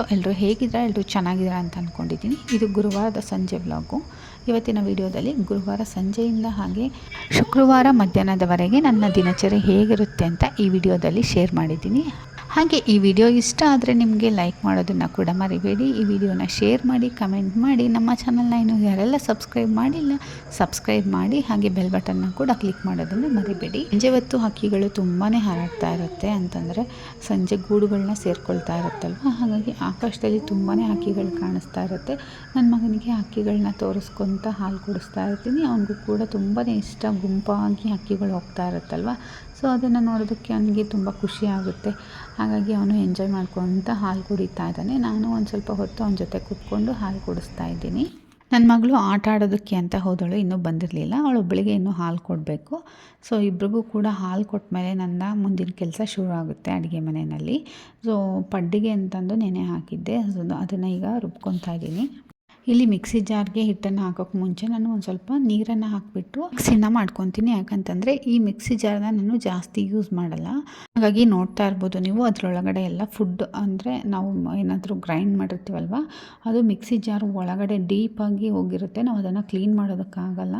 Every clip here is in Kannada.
ಹೆಲೋ ಎಲ್ಲರೂ ಹೇಗಿದ್ದೀರಾ? ಎಲ್ಲರೂ ಚೆನ್ನಾಗಿದ್ದೀರಾ ಅಂತ ಅಂದ್ಕೊಂಡಿದ್ದೀನಿ ಇದು ಗುರುವಾರದ ಸಂಜೆ ವ್ಲಾಗು. ಇವತ್ತಿನ ವಿಡಿಯೋದಲ್ಲಿ ಗುರುವಾರ ಸಂಜೆಯಿಂದ ಹಾಗೆ ಶುಕ್ರವಾರ ಮಧ್ಯಾಹ್ನದವರೆಗೆ ನನ್ನ ದಿನಚರಿ ಹೇಗಿರುತ್ತೆ ಅಂತ ಈ ವಿಡಿಯೋದಲ್ಲಿ ಶೇರ್ ಮಾಡಿದ್ದೀನಿ. ಹಾಗೆ ಈ ವಿಡಿಯೋ ಇಷ್ಟ ಆದರೆ ನಿಮಗೆ ಲೈಕ್ ಮಾಡೋದನ್ನು ಕೂಡ ಮರಿಬೇಡಿ. ಈ ವಿಡಿಯೋನ ಶೇರ್ ಮಾಡಿ ಕಮೆಂಟ್ ಮಾಡಿ, ನಮ್ಮ ಚಾನಲ್ನ ಇನ್ನು ಯಾರೆಲ್ಲ ಸಬ್ಸ್ಕ್ರೈಬ್ ಮಾಡಿಲ್ಲ ಸಬ್ಸ್ಕ್ರೈಬ್ ಮಾಡಿ, ಹಾಗೆ ಬೆಲ್ ಬಟನ್ನ ಕೂಡ ಕ್ಲಿಕ್ ಮಾಡೋದನ್ನು ಮರಿಬೇಡಿ. ಸಂಜೆ ಹೊತ್ತು ಹಕ್ಕಿಗಳು ತುಂಬಾ ಹಾರಾಡ್ತಾ ಇರುತ್ತೆ ಅಂತಂದರೆ ಸಂಜೆ ಗೂಡುಗಳನ್ನ ಸೇರ್ಕೊಳ್ತಾ ಇರುತ್ತಲ್ವ? ಹಾಗಾಗಿ ಆಕಾಶದಲ್ಲಿ ತುಂಬಾ ಹಕ್ಕಿಗಳು ಕಾಣಿಸ್ತಾ ಇರುತ್ತೆ. ನನ್ನ ಮಗನಿಗೆ ಹಕ್ಕಿಗಳನ್ನ ತೋರಿಸ್ಕೊತ ಹಾಲು ಕುಡಿಸ್ತಾ ಇರ್ತೀನಿ. ಅವನಿಗೂ ಕೂಡ ತುಂಬಾ ಇಷ್ಟ ಗುಂಪಾಗಿ ಹಕ್ಕಿಗಳು ಹೋಗ್ತಾ ಇರುತ್ತಲ್ವ? ಸೊ ಅದನ್ನು ನೋಡೋದಕ್ಕೆ ಅವನಿಗೆ ತುಂಬ ಖುಷಿ ಆಗುತ್ತೆ. ಹಾಗಾಗಿ ಅವನು ಎಂಜಾಯ್ ಮಾಡ್ಕೊತ ಹಾಲು ಕುಡಿತಾ ಇದ್ದಾನೆ. ನಾನು ಒಂದು ಸ್ವಲ್ಪ ಹೊತ್ತು ಅವನ ಜೊತೆ ಕೂತ್ಕೊಂಡು ಹಾಲು ಕುಡಿಸ್ತಾ ಇದ್ದೀನಿ. ನನ್ನ ಮಗಳು ಆಟ ಆಡೋದಕ್ಕೆ ಅಂತ ಹೋದಳು, ಇನ್ನೂ ಬಂದಿರಲಿಲ್ಲ. ಅವಳು ಒಬ್ಬಳಿಗೆ ಇನ್ನೂ ಹಾಲು ಕೊಡಬೇಕು. ಸೊ ಇಬ್ರಿಗೂ ಕೂಡ ಹಾಲು ಕೊಟ್ಟ ಮೇಲೆ ನನ್ನ ಮುಂದಿನ ಕೆಲಸ ಶುರು ಆಗುತ್ತೆ ಅಡುಗೆ ಮನೆಯಲ್ಲಿ. ಸೊ ಪಡ್ಡಿಗೆ ಅಂತಂದು ನೆನೆ ಹಾಕಿದ್ದೆ. ಅದನ್ನು ಈಗ ರುಬ್ಕೊತಾ ಇದ್ದೀನಿ. ಇಲ್ಲಿ ಮಿಕ್ಸಿ ಜಾರ್ಗೆ ಹಿಟ್ಟನ್ನು ಹಾಕೋಕ್ಕೆ ಮುಂಚೆ ನಾನು ಒಂದು ಸ್ವಲ್ಪ ನೀರನ್ನು ಹಾಕಿಬಿಟ್ಟು ಮಿಕ್ಸಿನ ಮಾಡ್ಕೊತೀನಿ. ಯಾಕಂತಂದರೆ ಈ ಮಿಕ್ಸಿ ಜಾರ್ನ ನಾನು ಜಾಸ್ತಿ ಯೂಸ್ ಮಾಡಲ್ಲ. ಹಾಗಾಗಿ ನೋಡ್ತಾ ಇರ್ಬೋದು ನೀವು. ಅದರೊಳಗಡೆ ಎಲ್ಲ ಫುಡ್ ಅಂದರೆ ನಾವು ಏನಾದರೂ ಗ್ರೈಂಡ್ ಮಾಡಿರ್ತೀವಲ್ವ? ಅದು ಮಿಕ್ಸಿ ಜಾರ್ ಒಳಗಡೆ ಡೀಪಾಗಿ ಹೋಗಿರುತ್ತೆ. ನಾವು ಅದನ್ನು ಕ್ಲೀನ್ ಮಾಡೋದಕ್ಕಾಗಲ್ಲ.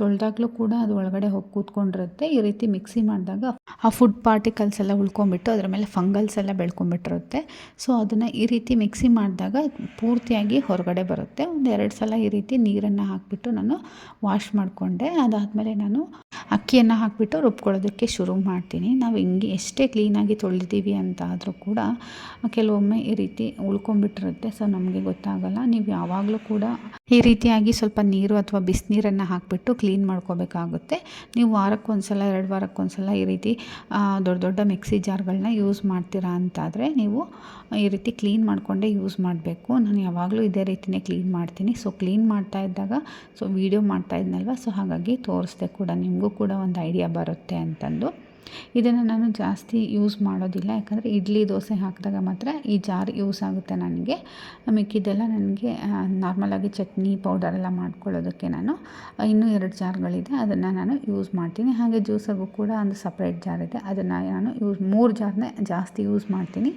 ತೊಳೆದಾಗಲೂ ಕೂಡ ಅದು ಒಳಗಡೆ ಹೋಗಿ ಕೂತ್ಕೊಂಡಿರುತ್ತೆ. ಈ ರೀತಿ ಮಿಕ್ಸಿ ಮಾಡಿದಾಗ ಆ ಫುಡ್ ಪಾರ್ಟಿಕಲ್ಸ್ ಎಲ್ಲ ಉಳ್ಕೊಂಬಿಟ್ಟು ಅದರ ಮೇಲೆ ಫಂಗಲ್ಸ್ ಎಲ್ಲ ಬೆಳ್ಕೊಂಬಿಟ್ಟಿರುತ್ತೆ ಸೊ ಅದನ್ನು ಈ ರೀತಿ ಮಿಕ್ಸಿ ಮಾಡಿದಾಗ ಪೂರ್ತಿಯಾಗಿ ಹೊರಗಡೆ ಬರುತ್ತೆ. ಒಂದು ಎರಡು ಸಲ ಈ ರೀತಿ ನೀರನ್ನು ಹಾಕಿಬಿಟ್ಟು ನಾನು ವಾಶ್ ಮಾಡಿಕೊಂಡೆ. ಅದಾದಮೇಲೆ ನಾನು ಅಕ್ಕಿಯನ್ನು ಹಾಕಿಬಿಟ್ಟು ರುಬ್ಕೊಳ್ಳೋದಕ್ಕೆ ಶುರು ಮಾಡ್ತೀನಿ. ನಾವು ಹಿಂಗೆ ಎಷ್ಟೇ ಕ್ಲೀನಾಗಿ ತೊಳೆದಿದ್ದೀವಿ ಅಂತ ಆದರೂ ಕೂಡ ಕೆಲವೊಮ್ಮೆ ಈ ರೀತಿ ಉಳ್ಕೊಂಬಿಟ್ಟಿರುತ್ತೆ ಸೊ ನಮಗೆ ಗೊತ್ತಾಗಲ್ಲ. ನೀವು ಯಾವಾಗಲೂ ಕೂಡ ಈ ರೀತಿಯಾಗಿ ಸ್ವಲ್ಪ ನೀರು ಅಥವಾ ಬಿಸಿನೀರನ್ನು ಹಾಕಿಬಿಟ್ಟು ಕ್ಲೀನ್ ಮಾಡ್ಕೋಬೇಕಾಗುತ್ತೆ. ನೀವು ವಾರಕ್ಕೊಂದ್ಸಲ, ಎರಡು ವಾರಕ್ಕೊಂದ್ಸಲ ಈ ರೀತಿ ದೊಡ್ಡ ದೊಡ್ಡ ಮಿಕ್ಸಿ ಜಾರ್ಗಳನ್ನ ಯೂಸ್ ಮಾಡ್ತೀರಾ ಅಂತಾದರೆ ನೀವು ಈ ರೀತಿ ಕ್ಲೀನ್ ಮಾಡಿಕೊಂಡೇ ಯೂಸ್ ಮಾಡಬೇಕು. ನಾನು ಯಾವಾಗಲೂ ಇದೇ ರೀತಿಯೇ ಕ್ಲೀನ್ ಮಾಡ್ತೀನಿ. ಸೊ, ಕ್ಲೀನ್ ಮಾಡ್ತಾ ಇದ್ದಾಗ, ಸೊ, ವೀಡಿಯೋ ಮಾಡ್ತಾ ಇದ್ನಲ್ವ? ಸೊ, ಹಾಗಾಗಿ ತೋರಿಸ್ದೆ ಕೂಡ, ನಿಮಗೂ ಕೂಡ ಒಂದು ಐಡಿಯಾ ಬರುತ್ತೆ ಅಂತಂದು. ಇದನ್ನು ನಾನು ಜಾಸ್ತಿ ಯೂಸ್ ಮಾಡೋದಿಲ್ಲ. ಯಾಕಂದರೆ ಇಡ್ಲಿ ದೋಸೆ ಹಾಕಿದಾಗ ಮಾತ್ರ ಈ ಜಾರ್ ಯೂಸ್ ಆಗುತ್ತೆ ನನಗೆ. ಮಿಕ್ಕಿದ್ದೆಲ್ಲ ನನಗೆ ನಾರ್ಮಲಾಗಿ ಚಟ್ನಿ ಪೌಡರ್ ಎಲ್ಲ ಮಾಡ್ಕೊಳ್ಳೋದಕ್ಕೆ ನಾನು ಇನ್ನೂ ಎರಡು ಜಾರ್ಗಳಿದೆ. ಅದನ್ನು ನಾನು ಯೂಸ್ ಮಾಡ್ತೀನಿ. ಹಾಗೆ ಜ್ಯೂಸಾಗೂ ಕೂಡ ಒಂದು ಸಪ್ರೇಟ್ ಜಾರ್ ಇದೆ. ಅದನ್ನು ನಾನು ಯೂಸ್, ಮೂರು ಜಾರ್ನೇ ಜಾಸ್ತಿ ಯೂಸ್ ಮಾಡ್ತೀನಿ.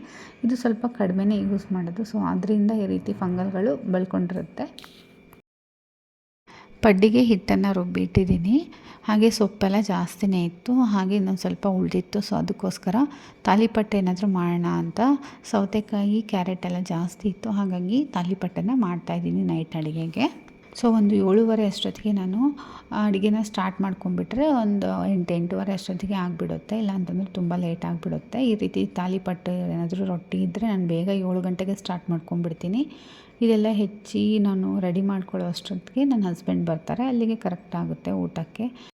ಇದು ಸ್ವಲ್ಪ ಕಡಿಮೆನೇ ಯೂಸ್ ಮಾಡೋದು. ಸೊ ಅದರಿಂದ ಈ ರೀತಿ ಫಂಗಲ್ಗಳು ಬೆಳ್ಕೊಂಡಿರುತ್ತೆ. ಪಡ್ಡಿಗೆ ಹಿಟ್ಟನ್ನು ರುಬ್ಬಿಟ್ಟಿದ್ದೀನಿ. ಹಾಗೆ ಸೊಪ್ಪೆಲ್ಲ ಜಾಸ್ತಿನೇ ಇತ್ತು, ಹಾಗೆ ಇನ್ನೊಂದು ಸ್ವಲ್ಪ ಉಳಿದಿತ್ತು. ಸೊ ಅದಕ್ಕೋಸ್ಕರ ತಾಲಿಪಟ್ಟೆ ಏನಾದರೂ ಮಾಡೋಣ ಅಂತ ಸೌತೆಕಾಯಿ, ಕ್ಯಾರೆಟ್ ಎಲ್ಲ ಜಾಸ್ತಿ ಇತ್ತು. ಹಾಗಾಗಿ ತಾಲಿಪಟ್ಟನ್ನು ಮಾಡ್ತಾಯಿದ್ದೀನಿ ನೈಟ್ ಅಡುಗೆಗೆ. ಸೊ ಒಂದು ಏಳುವರೆ ಅಷ್ಟೊತ್ತಿಗೆ ನಾನು ಅಡುಗೆನ ಸ್ಟಾರ್ಟ್ ಮಾಡ್ಕೊಂಡ್ಬಿಟ್ರೆ ಒಂದು ಎಂಟು, ಎಂಟೂವರೆ ಅಷ್ಟೊತ್ತಿಗೆ ಆಗಿಬಿಡುತ್ತೆ. ಇಲ್ಲ ಅಂತಂದರೆ ತುಂಬ ಲೇಟ್ ಆಗಿಬಿಡುತ್ತೆ. ಈ ರೀತಿ ತಾಲಿಪಟ್ಟು ಏನಾದರೂ ರೊಟ್ಟಿ ಇದ್ದರೆ ನಾನು ಬೇಗ ಏಳು ಗಂಟೆಗೆ ಸ್ಟಾರ್ಟ್ ಮಾಡ್ಕೊಂಡ್ಬಿಡ್ತೀನಿ. ಇದೆಲ್ಲ ಹೆಚ್ಚಿ ನಾನು ರೆಡಿ ಮಾಡ್ಕೊಳ್ಳೋ ಅಷ್ಟೊತ್ತಿಗೆ ನನ್ನ ಹಸ್ಬೆಂಡ್ ಬರ್ತಾರೆ. ಅಲ್ಲಿಗೆ ಕರೆಕ್ಟ್ ಆಗುತ್ತೆ ಊಟಕ್ಕೆ.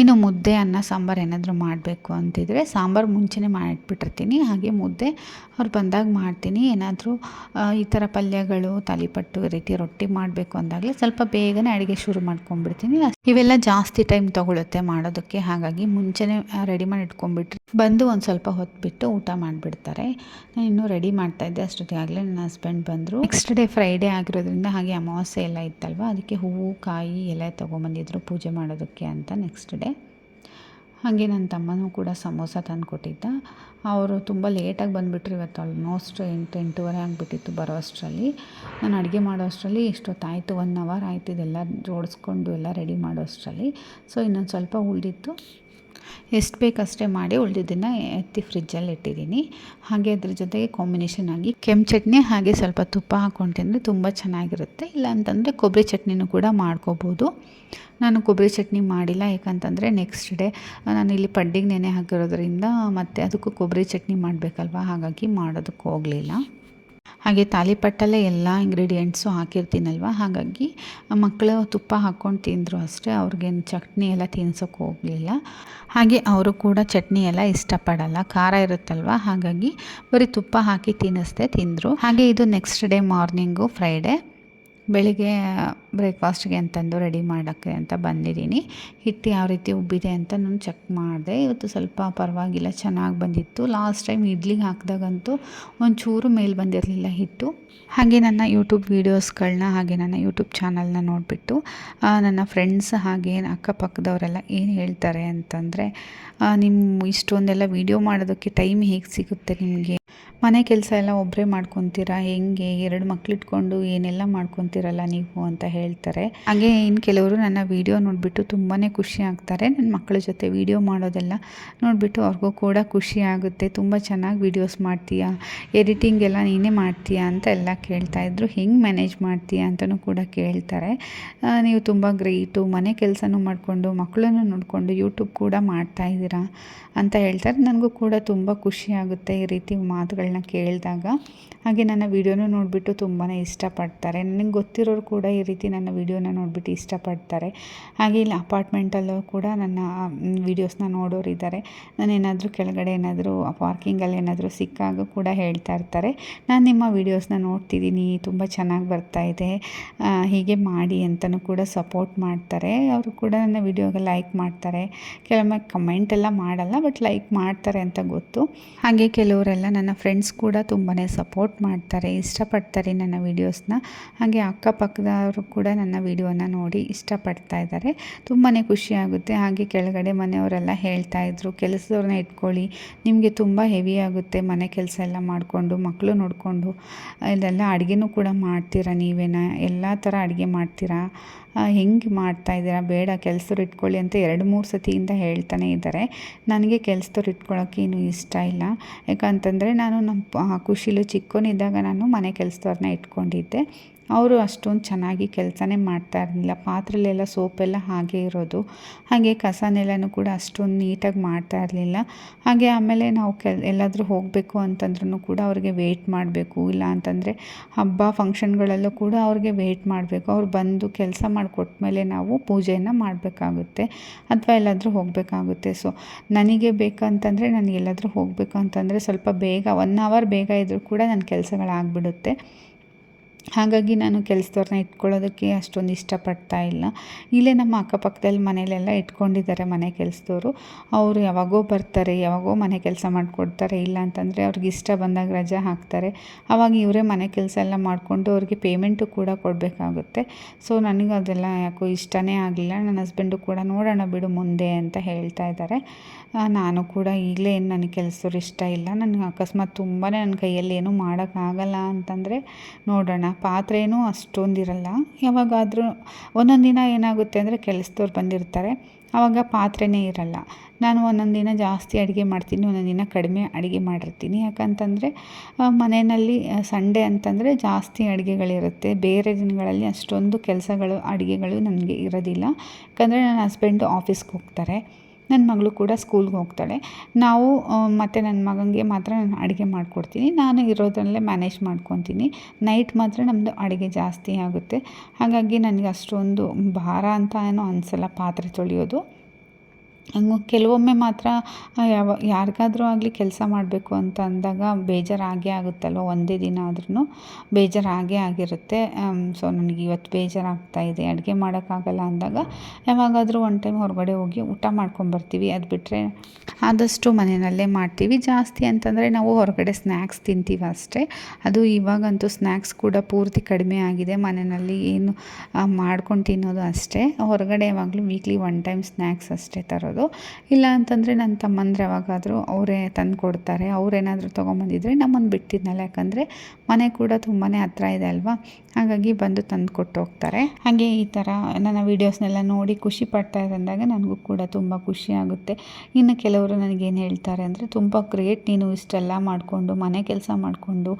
ಇನ್ನು ಮುದ್ದೆ ಅನ್ನ, ಸಾಂಬಾರು ಏನಾದರೂ ಮಾಡಬೇಕು ಅಂತಿದ್ರೆ ಸಾಂಬಾರು ಮುಂಚೆನೇ ಮಾಡಿಟ್ಬಿಟ್ಟಿರ್ತೀನಿ ಹಾಗೆ ಮುದ್ದೆ ಅವ್ರು ಬಂದಾಗ ಮಾಡ್ತೀನಿ. ಏನಾದರೂ ಈ ಥರ ಪಲ್ಯಗಳು, ತಾಲಿಪಟ್ಟು ರೀತಿ ರೊಟ್ಟಿ ಮಾಡಬೇಕು ಅಂದಾಗಲೇ ಸ್ವಲ್ಪ ಬೇಗನೆ ಅಡುಗೆ ಶುರು ಮಾಡ್ಕೊಂಡ್ಬಿಡ್ತೀನಿ. ಇವೆಲ್ಲ ಜಾಸ್ತಿ ಟೈಮ್ ತೊಗೊಳುತ್ತೆ ಮಾಡೋದಕ್ಕೆ. ಹಾಗಾಗಿ ಮುಂಚೆನೇ ರೆಡಿ ಮಾಡಿ ಇಟ್ಕೊಂಡ್ಬಿಟ್ರೆ ಬಂದು ಒಂದು ಸ್ವಲ್ಪ ಹೊತ್ತು ಊಟ ಮಾಡಿಬಿಡ್ತಾರೆ. ನಾನು ಇನ್ನೂ ರೆಡಿ ಮಾಡ್ತಾಯಿದ್ದೆ ಅಷ್ಟೊತ್ತಿಗಾಗಲೇ ನನ್ನ ಹಸ್ಬೆಂಡ್ ಬಂದರು. ನೆಕ್ಸ್ಟ್ ಡೇ ಫ್ರೈಡೇ ಆಗಿರೋದ್ರಿಂದ ಹಾಗೆ ಅಮಾವಾಸ್ಯೆ ಎಲ್ಲ ಇತ್ತಲ್ವ? ಅದಕ್ಕೆ ಹೂವು, ಕಾಯಿ, ಎಲೆ ತೊಗೊಂಬಂದಿದ್ರು ಪೂಜೆ ಮಾಡೋದಕ್ಕೆ ಅಂತ ನೆಕ್ಸ್ಟ್ ಹಾಗೆ ನನ್ನ ತಮ್ಮನೂ ಕೂಡ ಸಮೋಸ ತಂದು ಕೊಟ್ಟಿದ್ದ ಅವರು ತುಂಬ ಲೇಟಾಗಿ ಬಂದುಬಿಟ್ರು ಇವತ್ತು ಆಲ್ಮೋಸ್ಟ್ ಎಂಟು, ಎಂಟೂವರೆ ಆಗಿಬಿಟ್ಟಿತ್ತು ಬರೋ ಅಷ್ಟರಲ್ಲಿ ನಾನು ಅಡುಗೆ ಮಾಡೋ ಅಷ್ಟರಲ್ಲಿ ಇಷ್ಟೊತ್ತಾಯಿತು ಒನ್ ಅವರ್ ಆಯಿತು ಇದೆಲ್ಲ ಜೋಡಿಸ್ಕೊಂಡು ಎಲ್ಲ ರೆಡಿ ಮಾಡೋ ಅಷ್ಟರಲ್ಲಿ ಸೊ ಇನ್ನೊಂದು ಸ್ವಲ್ಪ ಉಳಿದಿತ್ತು. ಎಷ್ಟು ಬೇಕಷ್ಟೇ ಮಾಡಿ ಉಳಿದಿದ್ದನ್ನು ಎತ್ತಿ ಫ್ರಿಜ್ಜಲ್ಲಿ ಇಟ್ಟಿದ್ದೀನಿ. ಹಾಗೆ ಅದ್ರ ಜೊತೆಗೆ ಕಾಂಬಿನೇಷನ್ ಆಗಿ ಕೆಂಪು ಚಟ್ನಿ ಹಾಗೆ ಸ್ವಲ್ಪ ತುಪ್ಪ ಹಾಕ್ಕೊಂಡು ತಿಂದರೆ ತುಂಬ ಚೆನ್ನಾಗಿರುತ್ತೆ. ಇಲ್ಲ ಅಂತಂದರೆ ಕೊಬ್ಬರಿ ಚಟ್ನಿನೂ ಕೂಡ ಮಾಡ್ಕೋಬೋದು. ನಾನು ಕೊಬ್ಬರಿ ಚಟ್ನಿ ಮಾಡಿಲ್ಲ, ಯಾಕಂತಂದರೆ ನೆಕ್ಸ್ಟ್ ಡೇ ನಾನು ಇಲ್ಲಿ ಪಡ್ಡಿಗೆ ನೆನೆ ಹಾಕಿರೋದ್ರಿಂದ ಮತ್ತು ಅದಕ್ಕೂ ಕೊಬ್ಬರಿ ಚಟ್ನಿ ಮಾಡಬೇಕಲ್ವ? ಹಾಗಾಗಿ ಮಾಡೋದಕ್ಕೆ ಹೋಗಲಿಲ್ಲ. ಹಾಗೆ ತಾಲಿಪಟ್ಟಲ್ಲೇ ಎಲ್ಲ ಇಂಗ್ರೀಡಿಯೆಂಟ್ಸು ಹಾಕಿರ್ತೀನಲ್ವ? ಹಾಗಾಗಿ ಮಕ್ಕಳು ತುಪ್ಪ ಹಾಕ್ಕೊಂಡು ತಿಂದರು ಅಷ್ಟೇ, ಅವ್ರಿಗೇನು ಚಟ್ನಿ ಎಲ್ಲ ತಿನ್ಸೋಕೆ ಹೋಗಲಿಲ್ಲ. ಹಾಗೆ ಅವರು ಕೂಡ ಚಟ್ನಿ ಎಲ್ಲ ಇಷ್ಟಪಡಲ್ಲ, ಖಾರ ಇರುತ್ತಲ್ವ? ಹಾಗಾಗಿ ಬರೀ ತುಪ್ಪ ಹಾಕಿ ತಿನ್ನಿಸ್ದೆ ತಿಂದರು. ಹಾಗೆ ಇದು ನೆಕ್ಸ್ಟ್ ಡೇ ಮಾರ್ನಿಂಗು ಫ್ರೈಡೇ ಬೆಳಿಗ್ಗೆ ಬ್ರೇಕ್ಫಾಸ್ಟ್ಗೆ ಅಂತಂದು ರೆಡಿ ಮಾಡೋಕ್ಕೆ ಅಂತ ಬಂದಿದ್ದೀನಿ. ಹಿಟ್ಟು ಯಾವ ರೀತಿ ಉಬ್ಬಿದೆ ಅಂತ ನಾನು ಚೆಕ್ ಮಾಡಿದೆ. ಇವತ್ತು ಸ್ವಲ್ಪ ಪರವಾಗಿಲ್ಲ, ಚೆನ್ನಾಗಿ ಬಂದಿತ್ತು. ಲಾಸ್ಟ್ ಟೈಮ್ ಇಡ್ಲಿಗೆ ಹಾಕಿದಾಗಂತೂ ಒಂಚೂರು ಮೇಲೆ ಬಂದಿರಲಿಲ್ಲ ಹಿಟ್ಟು. ಹಾಗೆ ನನ್ನ ಯೂಟ್ಯೂಬ್ ವೀಡಿಯೋಸ್ಗಳನ್ನ ಹಾಗೆ ನನ್ನ ಯೂಟ್ಯೂಬ್ ಚಾನಲ್ನ ನೋಡಿಬಿಟ್ಟು ನನ್ನ ಫ್ರೆಂಡ್ಸ್ ಹಾಗೆ ಅಕ್ಕಪಕ್ಕದವರೆಲ್ಲ ಏನು ಹೇಳ್ತಾರೆ ಅಂತಂದರೆ ನಿಮ್ಮ ಇಷ್ಟೊಂದೆಲ್ಲ ವೀಡಿಯೋ ಮಾಡೋದಕ್ಕೆ ಟೈಮ್ ಹೇಗೆ ಸಿಗುತ್ತೆ ನಿಮಗೆ? ಮನೆ ಕೆಲಸ ಎಲ್ಲ ಒಬ್ಬರೇ ಮಾಡ್ಕೊತೀರಾ? ಹೆಂಗೆ? ಎರಡು ಮಕ್ಳಿಟ್ಕೊಂಡು ಏನೆಲ್ಲ ಮಾಡ್ಕೊತೀರಲ್ಲ ನೀವು ಅಂತ ಹೇಳ್ತಾರೆ. ಹಾಗೆ ಇನ್ನು ಕೆಲವರು ನನ್ನ ವಿಡಿಯೋ ನೋಡಿಬಿಟ್ಟು ತುಂಬಾ ಖುಷಿ ಆಗ್ತಾರೆ. ನನ್ನ ಮಕ್ಕಳ ಜೊತೆ ವಿಡಿಯೋ ಮಾಡೋದೆಲ್ಲ ನೋಡಿಬಿಟ್ಟು ಅವ್ರಿಗೂ ಕೂಡ ಖುಷಿ ಆಗುತ್ತೆ. ತುಂಬ ಚೆನ್ನಾಗಿ ವೀಡಿಯೋಸ್ ಮಾಡ್ತೀಯಾ? ಎಡಿಟಿಂಗ್ ಎಲ್ಲ ನೀನೇ ಮಾಡ್ತೀಯಾ ಅಂತ ಎಲ್ಲ ಕೇಳ್ತಾಯಿದ್ರು ಹೆಂಗೆ ಮ್ಯಾನೇಜ್ ಮಾಡ್ತೀಯಾ ಅಂತಲೂ ಕೂಡ ಕೇಳ್ತಾರೆ. ನೀವು ತುಂಬ ಗ್ರೇಟು. ಮನೆ ಕೆಲಸನೂ ಮಾಡಿಕೊಂಡು ಮಕ್ಕಳನ್ನು ನೋಡಿಕೊಂಡು ಯೂಟ್ಯೂಬ್ ಕೂಡ ಮಾಡ್ತಾ ಇದ್ದೀರಾ ಅಂತ ಹೇಳ್ತಾರೆ. ನನಗೂ ಕೂಡ ತುಂಬ ಖುಷಿ ಆಗುತ್ತೆ ಈ ರೀತಿ ಮಾತುಗಳನ್ನ ಕೇಳಿದಾಗ. ಹಾಗೆ ನನ್ನ ವೀಡಿಯೋನೂ ನೋಡಿಬಿಟ್ಟು ತುಂಬಾ ಇಷ್ಟಪಡ್ತಾರೆ. ನನಗೆ ಗೊತ್ತಿರೋರು ಕೂಡ ಈ ರೀತಿ ನನ್ನ ವೀಡಿಯೋನ ನೋಡಿಬಿಟ್ಟು ಇಷ್ಟಪಡ್ತಾರೆ. ಹಾಗೆ ಇಲ್ಲಿ ಅಪಾರ್ಟ್ಮೆಂಟಲ್ಲೂ ಕೂಡ ನನ್ನ ವೀಡಿಯೋಸ್ನ ನೋಡೋರು ಇದ್ದಾರೆ. ನಾನು ಕೆಳಗಡೆ ಏನಾದರೂ ಪಾರ್ಕಿಂಗಲ್ಲಿ ಏನಾದರೂ ಸಿಕ್ಕಾಗ ಕೂಡ ಹೇಳ್ತಾ ಇರ್ತಾರೆ. ನಾನು ನಿಮ್ಮ ವೀಡಿಯೋಸ್ನ ನೋಡ್ತಿದ್ದೀನಿ, ತುಂಬ ಚೆನ್ನಾಗಿ ಬರ್ತಾ ಇದೆ. ಹೀಗೆ ಮಾಡಿ ಅಂತಲೂ ಕೂಡ ಸಪೋರ್ಟ್ ಮಾಡ್ತಾರೆ. ಅವರು ಕೂಡ ನನ್ನ ವೀಡಿಯೋಗೆ ಲೈಕ್ ಮಾಡ್ತಾರೆ. ಕೆಲವೊಮ್ಮೆ ಕಮೆಂಟ್ ಎಲ್ಲ ಮಾಡಲ್ಲ, ಬಟ್ ಲೈಕ್ ಮಾಡ್ತಾರೆ ಅಂತ ಗೊತ್ತು. ಹಾಗೆ ಕೆಲವರೆಲ್ಲ ನನ್ನ ಫ್ರೆಂಡ್ಸ್ ಕೂಡ ತುಂಬಾ ಸಪೋರ್ಟ್ ಮಾಡ್ತಾರೆ, ಇಷ್ಟಪಡ್ತಾರೆ ನನ್ನ ವೀಡಿಯೋಸ್ನ. ಹಾಗೆ ಅಕ್ಕಪಕ್ಕದವರು ಕೂಡ ನನ್ನ ವಿಡಿಯೋನ ನೋಡಿ ಇಷ್ಟಪಡ್ತಾ ಇದ್ದಾರೆ. ತುಂಬಾ ಖುಷಿಯಾಗುತ್ತೆ ಹಾಗೆ ಕೆಳಗಡೆ ಮನೆಯವರೆಲ್ಲ ಹೇಳ್ತಾಯಿದ್ರು ಕೆಲಸದವ್ರನ್ನ ಇಟ್ಕೊಳ್ಳಿ, ನಿಮಗೆ ತುಂಬ ಹೆವಿ ಆಗುತ್ತೆ ಮನೆ ಕೆಲಸ ಎಲ್ಲ ಮಾಡಿಕೊಂಡು ಮಕ್ಕಳು ನೋಡಿಕೊಂಡು, ಇದೆಲ್ಲ ಅಡುಗೆನೂ ಕೂಡ ಮಾಡ್ತೀರಾ ನೀವೇನ? ಎಲ್ಲ ಥರ ಅಡುಗೆ ಮಾಡ್ತೀರಾ? ಹೆಂಗೆ ಮಾಡ್ತಾ ಇದ್ದೀರಾ? ಬೇಡ, ಕೆಲಸದವ್ರು ಇಟ್ಕೊಳ್ಳಿ ಅಂತ ಎರಡು ಮೂರು ಸತಿಯಿಂದ ಹೇಳ್ತಾನೆ ಇದ್ದಾರೆ. ನನಗೆ ಕೆಲಸದವ್ರು ಏನು ಇಷ್ಟ ಇಲ್ಲ. ಯಾಕಂತಂದರೆ ನಾನು ನಮ್ಮ ಖುಷಿಲು ಚಿಕ್ಕವನಿದ್ದಾಗ ನಾನು ಮನೆ ಕೆಲಸದವ್ರನ್ನ ಇಟ್ಕೊಂಡಿದ್ದೆ. ಅವರು ಅಷ್ಟೊಂದು ಚೆನ್ನಾಗಿ ಕೆಲಸನೇ ಮಾಡ್ತಾ ಇರಲಿಲ್ಲ. ಪಾತ್ರೆಲೆಲ್ಲ ಸೋಪೆಲ್ಲ ಹಾಗೆ ಇರೋದು. ಹಾಗೆ ಕಸನೆಲ್ಲನೂ ಕೂಡ ಅಷ್ಟೊಂದು ನೀಟಾಗಿ ಮಾಡ್ತಾ ಇರಲಿಲ್ಲ. ಹಾಗೆ ಆಮೇಲೆ ನಾವು ಕೆಲ್, ಎಲ್ಲಾದರೂ ಹೋಗಬೇಕು ಅಂತಂದ್ರೂ ಕೂಡ ಅವ್ರಿಗೆ ವೆಯ್ಟ್ ಮಾಡಬೇಕು. ಇಲ್ಲ ಅಂತಂದರೆ ಹಬ್ಬ, ಫಂಕ್ಷನ್ಗಳಲ್ಲೂ ಕೂಡ ಅವ್ರಿಗೆ ವೆಯ್ಟ್ ಮಾಡಬೇಕು. ಅವ್ರು ಬಂದು ಕೆಲಸ ಮಾಡಿಕೊಟ್ಮೇಲೆ ನಾವು ಪೂಜೆಯನ್ನು ಮಾಡಬೇಕಾಗುತ್ತೆ. ಅಥವಾ ಎಲ್ಲಾದರೂ ಹೋಗಬೇಕಾಗುತ್ತೆ. ಸೊ, ನನಗೆ ಬೇಕಂತಂದರೆ ನಾನು ಎಲ್ಲಾದರೂ ಹೋಗಬೇಕು ಅಂತಂದರೆ ಸ್ವಲ್ಪ ಬೇಗ ಒನ್ ಅವರ್ ಬೇಗ ಇದ್ದರೂ ಕೂಡ ನನ್ನ ಕೆಲಸಗಳಾಗ್ಬಿಡುತ್ತೆ. ಹಾಗಾಗಿ ನಾನು ಕೆಲಸದವ್ರನ್ನ ಇಟ್ಕೊಳ್ಳೋದಕ್ಕೆ ಅಷ್ಟೊಂದು ಇಷ್ಟಪಡ್ತಾ ಇಲ್ಲ. ಇಲ್ಲೇ ನಮ್ಮ ಅಕ್ಕಪಕ್ಕದಲ್ಲಿ ಮನೆಯಲ್ಲೆಲ್ಲ ಇಟ್ಕೊಂಡಿದ್ದಾರೆ ಮನೆ ಕೆಲಸದವರು. ಅವರು ಯಾವಾಗೋ ಬರ್ತಾರೆ, ಯಾವಾಗೋ ಮನೆ ಕೆಲಸ ಮಾಡಿಕೊಡ್ತಾರೆ, ಇಲ್ಲ ಅಂತಂದರೆ ಅವ್ರಿಗೆ ಇಷ್ಟ ಬಂದಾಗ ರಜೆ ಹಾಕ್ತಾರೆ. ಆವಾಗ ಇವರೇ ಮನೆ ಕೆಲಸ ಎಲ್ಲ ಮಾಡಿಕೊಂಡು ಅವ್ರಿಗೆ ಪೇಮೆಂಟು ಕೂಡ ಕೊಡಬೇಕಾಗುತ್ತೆ. ಸೊ ನನಗೆ ಅದೆಲ್ಲ ಯಾಕೋ ಇಷ್ಟನೇ ಆಗಲಿಲ್ಲ ನನ್ನ ಹಸ್ಬೆಂಡು ಕೂಡ ನೋಡೋಣ ಬಿಡು ಮುಂದೆ ಅಂತ ಹೇಳ್ತಾ ಇದ್ದಾರೆ. ನಾನು ಕೂಡ ಈಗಲೇ ಏನು ನನಗೆ ಕೆಲಸದವ್ರು ಇಷ್ಟ ಇಲ್ಲ. ನನಗೆ ಅಕಸ್ಮಾತ್ ತುಂಬಾ ನನ್ನ ಕೈಯಲ್ಲಿ ಏನೂ ಮಾಡೋಕ್ಕಾಗಲ್ಲ ಅಂತಂದರೆ ನೋಡೋಣ ಪಾತ್ರೆಯೂ ಅಷ್ಟೊಂದಿರಲ್ಲ. ಯಾವಾಗಾದರೂ ಒಂದೊಂದು ದಿನ ಏನಾಗುತ್ತೆ ಅಂದರೆ ಕೆಲಸದವ್ರು ಬಂದಿರ್ತಾರೆ. ಆವಾಗ ಪಾತ್ರೆನೇ ಇರಲ್ಲ. ನಾನು ಒಂದೊಂದು ದಿನ ಜಾಸ್ತಿ ಅಡುಗೆ ಮಾಡ್ತೀನಿ, ಒಂದೊಂದು ದಿನ ಕಡಿಮೆ ಅಡುಗೆ ಮಾಡಿರ್ತೀನಿ. ಯಾಕಂತಂದರೆ ಮನೆಯಲ್ಲಿ ಸಂಡೇ ಅಂತಂದರೆ ಜಾಸ್ತಿ ಅಡುಗೆಗಳಿರುತ್ತೆ. ಬೇರೆ ದಿನಗಳಲ್ಲಿ ಅಷ್ಟೊಂದು ಕೆಲಸಗಳು, ಅಡುಗೆಗಳು ನನಗೆ ಇರೋದಿಲ್ಲ. ಯಾಕಂದರೆ ನನ್ನ ಹಸ್ಬೆಂಡು ಆಫೀಸ್ಗೆ ಹೋಗ್ತಾರೆ. ನನ್ನ ಮಗಳು ಕೂಡ ಸ್ಕೂಲ್ಗೆ ಹೋಗ್ತಾಳೆ. ನಾವು ಮತ್ತು ನನ್ನ ಮಗನಿಗೆ ಮಾತ್ರ ನಾನು ಅಡುಗೆ ಮಾಡಿಕೊಡ್ತೀನಿ. ನಾನು ಇರೋದ್ರಲ್ಲೇ ಮ್ಯಾನೇಜ್ ಮಾಡ್ಕೊತೀನಿ. ನೈಟ್ ಮಾತ್ರ ನಮ್ಮದು ಅಡುಗೆ ಜಾಸ್ತಿ ಆಗುತ್ತೆ. ಹಾಗಾಗಿ ನನಗೆ ಅಷ್ಟೊಂದು ಭಾರ ಅಂತ ಏನೋ ಅನಿಸಲ್ಲ ಪಾತ್ರೆ ತೊಳೆಯೋದು. ಕೆಲವೊಮ್ಮೆ ಮಾತ್ರ ಯಾವ, ಯಾರಿಗಾದರೂ ಆಗಲಿ ಕೆಲಸ ಮಾಡಬೇಕು ಅಂತ ಅಂದಾಗ ಬೇಜಾರಾಗೇ ಆಗುತ್ತಲ್ವ? ಒಂದೇ ದಿನ ಆದ್ರೂ ಬೇಜಾರಾಗೇ ಆಗಿರುತ್ತೆ. ಸೊ ನನಗೆ ಇವತ್ತು ಬೇಜಾರಾಗ್ತಾ ಇದೆ, ಅಡುಗೆ ಮಾಡೋಕ್ಕಾಗಲ್ಲ ಅಂದಾಗ ಯಾವಾಗಾದರೂ ಒನ್ ಟೈಮ್ ಹೊರಗಡೆ ಹೋಗಿ ಊಟ ಮಾಡ್ಕೊಂಬರ್ತೀವಿ. ಅದು ಬಿಟ್ಟರೆ ಆದಷ್ಟು ಮನೆಯಲ್ಲೇ ಮಾಡ್ತೀವಿ. ಜಾಸ್ತಿ ಅಂತಂದರೆ ನಾವು ಹೊರಗಡೆ ಸ್ನ್ಯಾಕ್ಸ್ ತಿಂತೀವಿ ಅಷ್ಟೇ. ಅದು ಇವಾಗಂತೂ ಸ್ನ್ಯಾಕ್ಸ್ ಕೂಡ ಪೂರ್ತಿ ಕಡಿಮೆ ಆಗಿದೆ. ಮನೆಯಲ್ಲಿ ಏನು ಮಾಡ್ಕೊಂಡು ತಿನ್ನೋದು ಅಷ್ಟೇ. ಹೊರಗಡೆ ಯಾವಾಗಲೂ ವೀಕ್ಲಿ ಒನ್ ಟೈಮ್ ಸ್ನ್ಯಾಕ್ಸ್ ಅಷ್ಟೇ ತರೋದು. ಇಲ್ಲ ಅಂತಂದರೆ ನನ್ನ ತಮ್ಮಂದ್ರೆ ಯಾವಾಗಾದರೂ ಅವರೇ ತಂದು ಕೊಡ್ತಾರೆ ಅವರೇನಾದರೂ ತೊಗೊಂಬಂದಿದ್ರೆ ನಮ್ಮನ್ನು ಬಿಟ್ಟಿದ್ನಲ್ಲ. ಯಾಕಂದರೆ ಮನೆ ಕೂಡ ತುಂಬಾ ಹತ್ರ ಇದೆ ಅಲ್ವಾ? ಹಾಗಾಗಿ ಬಂದು ತಂದು ಕೊಟ್ಟು ಹೋಗ್ತಾರೆ. ಹಾಗೆ ಈ ಥರ ನನ್ನ ವೀಡಿಯೋಸ್ನೆಲ್ಲ ನೋಡಿ ಖುಷಿ ಪಡ್ತಾ ಇದ್ದಂದಾಗ ನನಗೂ ಕೂಡ ತುಂಬ ಖುಷಿ ಆಗುತ್ತೆ. ಇನ್ನು ಕೆಲವರು ನನಗೇನು ಹೇಳ್ತಾರೆ ಅಂದರೆ ತುಂಬ ಗ್ರೇಟ್ ನೀನು ಇಷ್ಟೆಲ್ಲ ಮಾಡಿಕೊಂಡು, ಮನೆ ಕೆಲಸ ಮಾಡಿಕೊಂಡು